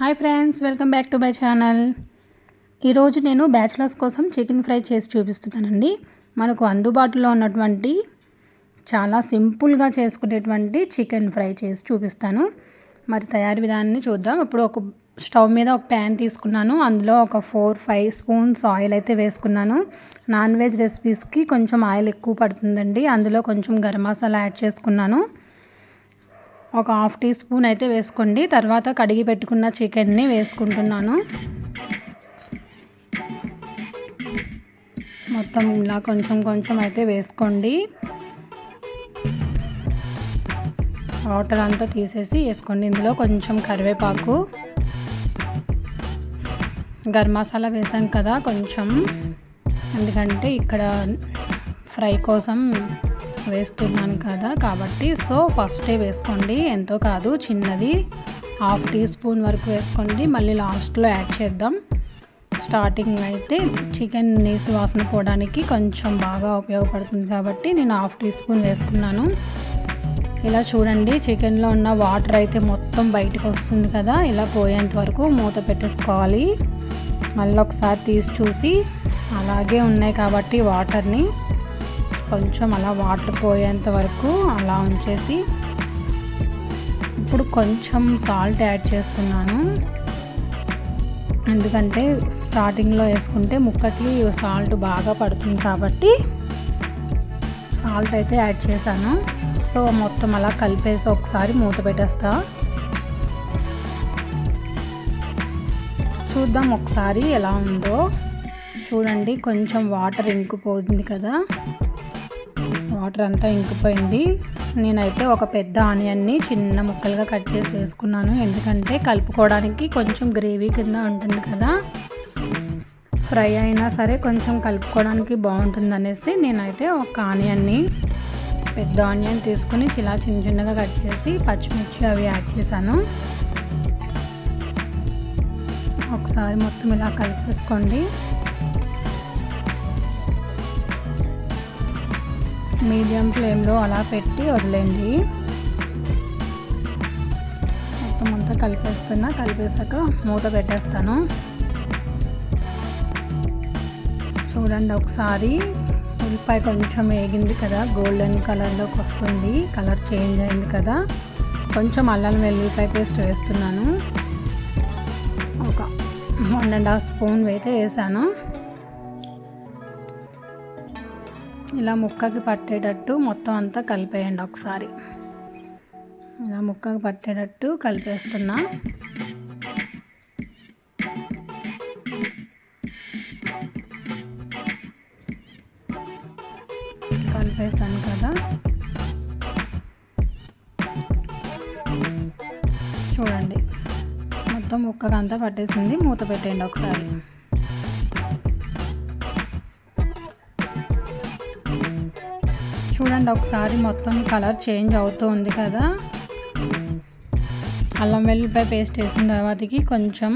Hi friends welcome back to my channel. ఈరోజు నేను bachelors కోసం చికెన్ ఫ్రై చేసి చూపిస్తున్నానండి. మనకు అందుబాటులో ఉన్నటువంటి చాలా సింపుల్గా చేసుకునేటువంటి చికెన్ ఫ్రై చేసి చూపిస్తాను. మరి తయారీ విధానాన్ని చూద్దాం. ఇప్పుడు ఒక స్టవ్ మీద ఒక ప్యాన్ తీసుకున్నాను. అందులో ఒక ఫోర్ ఫైవ్ స్పూన్స్ ఆయిల్ అయితే వేసుకున్నాను. నాన్ వెజ్ రెసిపీస్కి కొంచెం ఆయిల్ ఎక్కువ పడుతుందండి. అందులో కొంచెం గరం మసాలా యాడ్ చేసుకున్నాను. ఒక హాఫ్ టీ స్పూన్ అయితే వేసుకోండి. తర్వాత కడిగి పెట్టుకున్న చికెన్ని వేసుకుంటున్నాను. మొత్తం ఇలా కొంచెం కొంచెం అయితే వేసుకోండి. వాటర్ అంతా తీసేసి వేసుకోండి. ఇందులో కొంచెం కరివేపాకు. గరం మసాలా వేసాం కదా కొంచెం. ఎందుకంటే ఇక్కడ ఫ్రై కోసం వేస్తున్నాను కదా. కాబట్టి సో ఫస్టే వేసుకోండి. ఎంతో కాదు చిన్నది. హాఫ్ టీ స్పూన్ వరకు వేసుకోండి. మళ్ళీ లాస్ట్లో యాడ్ చేద్దాం. స్టార్టింగ్ అయితే చికెన్ నీసు వాసన పోవడానికి కొంచెం బాగా ఉపయోగపడుతుంది కాబట్టి నేను హాఫ్ టీ స్పూన్ వేసుకున్నాను. ఇలా చూడండి చికెన్లో ఉన్న వాటర్ అయితే మొత్తం బయటకు వస్తుంది కదా. ఇలా పోయేంత వరకు మూత పెట్టేసుకోవాలి. మళ్ళీ ఒకసారి తీసి చూసి అలాగే ఉన్నాయి కాబట్టి వాటర్ని. కొంచెం అలా వాటర్ పోయేంత వరకు అలా ఉంచేసి ఇప్పుడు కొంచెం సాల్ట్ యాడ్ చేస్తున్నాను. ఎందుకంటే స్టార్టింగ్లో వేసుకుంటే ముక్కకి సాల్ట్ బాగా పడుతుంది కాబట్టి సాల్ట్ అయితే యాడ్ చేశాను. సో మొత్తం అలా కలిపేసి ఒకసారి మూత పెట్టేస్తా. చూద్దాం ఒకసారి ఎలా ఉందో. చూడండి కొంచెం వాటర్ ఇంకిపోతుంది కదా. వాటర్ అంతా ఇంకిపోయింది. నేనైతే ఒక పెద్ద ఆనియన్ని చిన్న ముక్కలుగా కట్ చేసి వేసుకున్నాను. ఎందుకంటే కలుపుకోవడానికి కొంచెం గ్రేవీ కింద ఉంటుంది కదా. ఫ్రై అయినా సరే కొంచెం కలుపుకోవడానికి బాగుంటుంది అనేసి నేనైతే ఒక ఆనియన్ని పెద్ద ఆనియన్ తీసుకుని చిలా చిన్న చిన్నగా కట్ చేసి పచ్చిమిర్చి అవి యాడ్ చేశాను. ఒకసారి మొత్తం ఇలా కలిపేసుకోండి. మీడియం ఫ్లేమ్లో అలా పెట్టి వదిలేండి మొత్తం అంతా కలిపేస్తున్నా కలిపేసాక మూత పెట్టేస్తాను. చూడండి ఒకసారి ఉల్లిపాయ కొంచెం వేగింది కదా గోల్డెన్ కలర్లోకి వస్తుంది కలర్ చేంజ్ అయింది కదా. కొంచెం అల్లం వెల్లిపాయ పేస్ట్ వేస్తున్నాను. ఒక వన్ అండ్ హాఫ్ స్పూన్ అయితే వేసాను. ఇలా ముక్కకి పట్టేటట్టు మొత్తం అంతా కలిపేయండి ఒకసారి. ఇలా ముక్కకి పట్టేటట్టు కలిపేస్తున్నా. కలిపేసాను కదా. చూడండి. మొత్తం ముక్కకంతా పట్టేసింది. మూత పెట్టేయండి ఒకసారి. చూడండి ఒకసారి మొత్తం కలర్ చేంజ్ అవుతూ ఉంది కదా. అల్లం వెల్లిపాయ పేస్ట్ వేసిన తర్వాతకి కొంచెం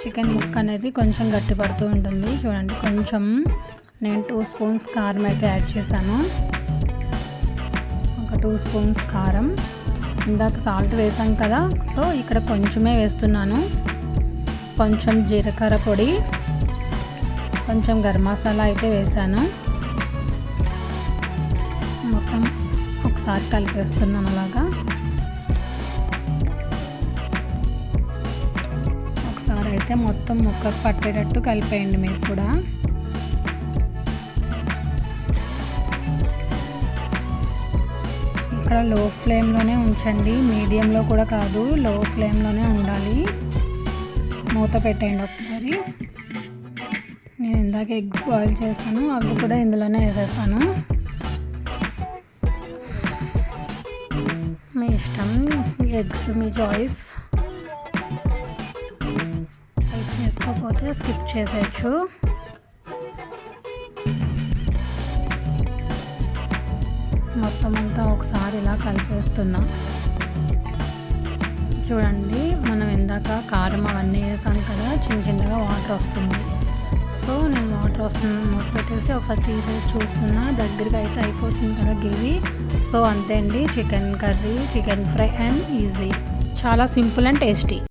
చికెన్ ముక్క అనేది కొంచెం గట్టి పడుతూ ఉంటుంది. చూడండి కొంచెం నేను టూ స్పూన్స్ కారం అయితే యాడ్ చేశాను. ఒక టూ స్పూన్స్ కారం. ఇందాక సాల్ట్ వేసాం కదా సో ఇక్కడ కొంచెమే వేస్తున్నాను. కొంచెం జీలకర్ర పొడి కొంచెం గరం మసాలా అయితే వేసాను ఒకసారి కలిపేస్తున్నాను అలాగా. ఒకసారి అయితే మొత్తం ముక్కకు పట్టేటట్టు కలిపేయండి మీరు కూడా. ఇక్కడ లో ఫ్లేమ్లోనే ఉంచండి. మీడియంలో కూడా కాదు లో ఫ్లేమ్లోనే ఉండాలి. మూత పెట్టేయండి ఒకసారి. నేను ఇందాక ఎగ్స్ బాయిల్ చేశాను అవి కూడా ఇందులోనే వేసేస్తాను. ఎగ్స్ మీ చాయిస్ ఎగ్స్ వేసుకోకపోతే స్కిప్ చేసేయచ్చు మొత్తం అంతా ఒకసారి ఇలా కలిపేస్తున్నా చూడండి మనం ఇందాక కారం అవన్నీ వేసాం కదా చిన్న చిన్నగా వాటర్ వస్తుంది. సో నేను వాటర్ వస్తుంది మూత పెట్టేసి ఒకసారి తీసేసి చూస్తున్నా. దగ్గరగా అయితే అయిపోతుంది కదా గివి సో అంతే అండి. Chicken curry chicken fry and easy చాలా సింపుల్ అండ్ టేస్టీ.